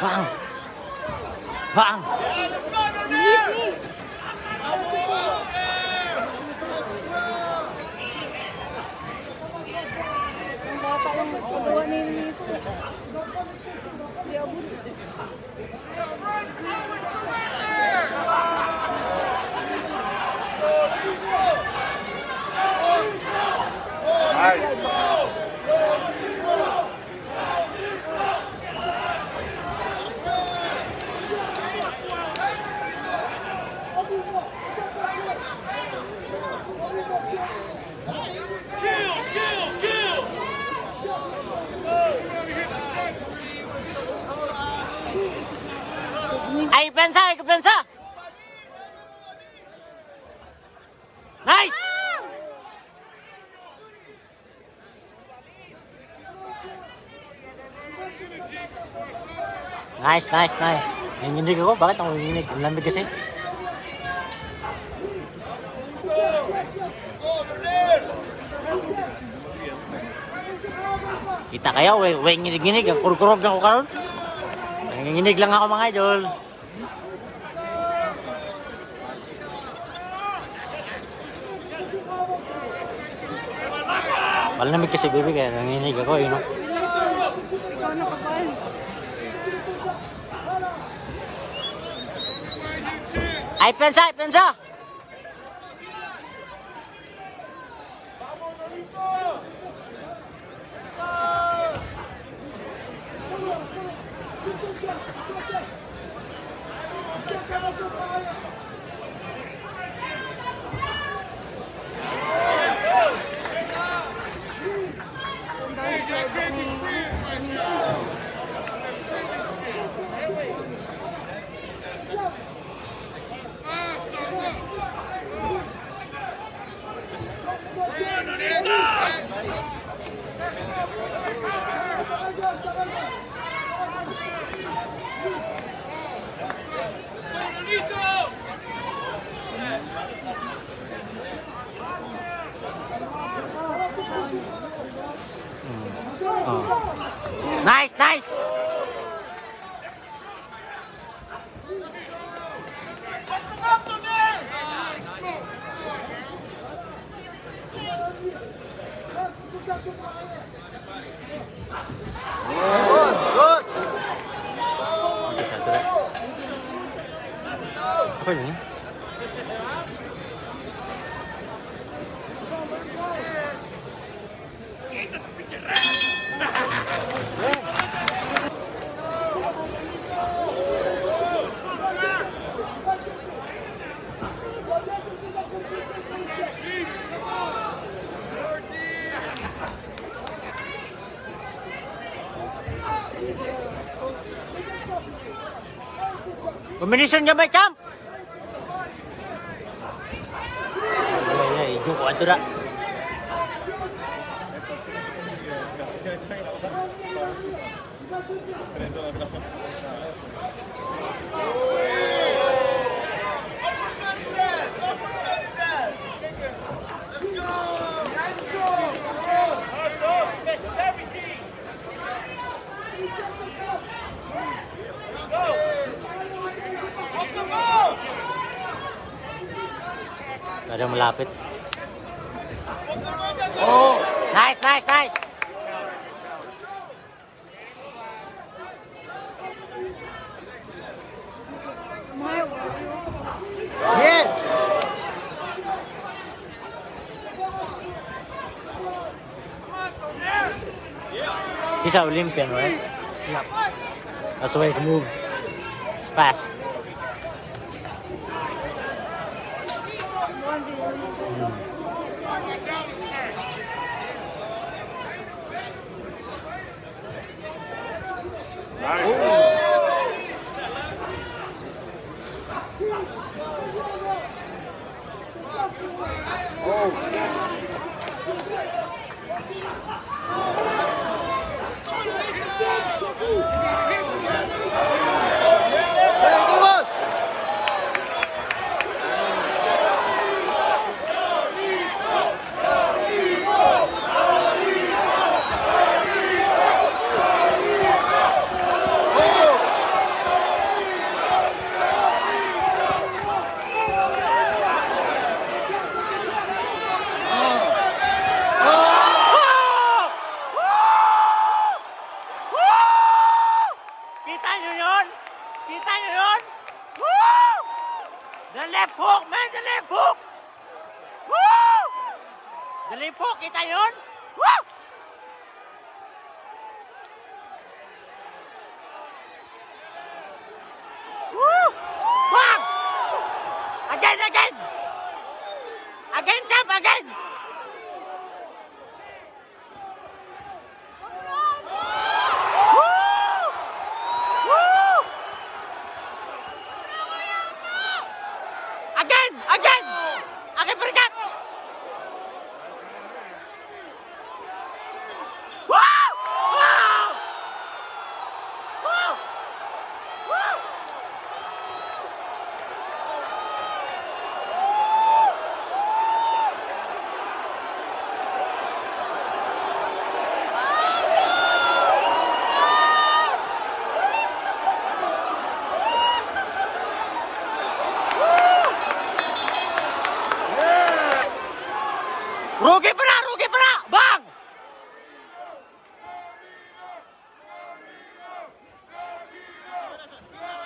Bang! Bang! Hit me! Ang bata nito. Hindi. Nice, nice, nice. Nanginginig ako. Bakit ako nanginginig? Ang lamig kasi. Kita kayo, way, way nginig-nginig. Ang kurkurog ako karon. Nanginginig lang ako mga idol. Malamig kasi baby kaya nanginginig ako, you know. no, papá. Ahí pensá, ahí pensá. Hum. Nice, nice. Thank you. 굿! 굿! 아, 잘 들어. 어. 커이네. Combination yang macam. Ya, ya, ijo buat tu dah. Terima kasih. Ada malapit. Oh, Nice, nice, nice! Yeah. He's an Olympian, right? Yep. That's why his move. It's fast. Nice. Zion. Woo! Rugi pa na! Rugi pa na! Bang!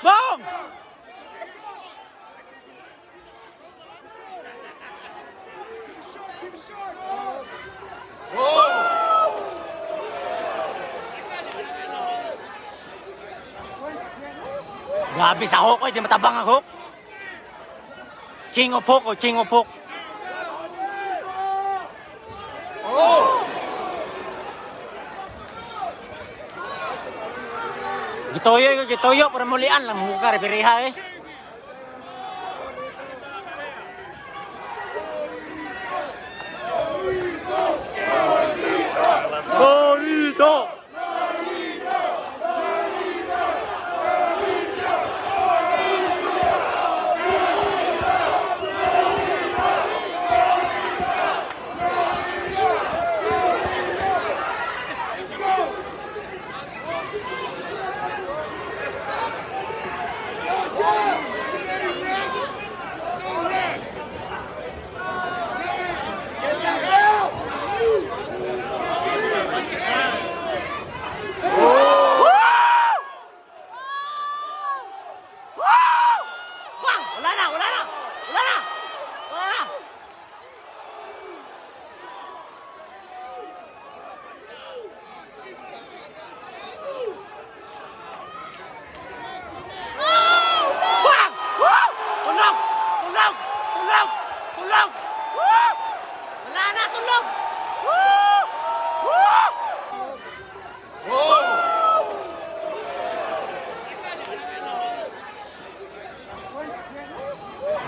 Bang! Grabe sa hook, eh. di matabang ang hook. King of hook o king of hook. Gitoyo, gitoyo, para mulian lang muka reperiha eh.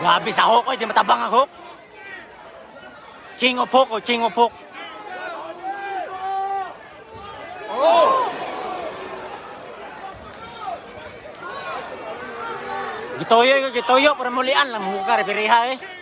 Grabe sa hook, eh. di matabang ang hook. King of hook o king of hook. Gitoyo, gitoyo, para mulian lang muka reperiha eh.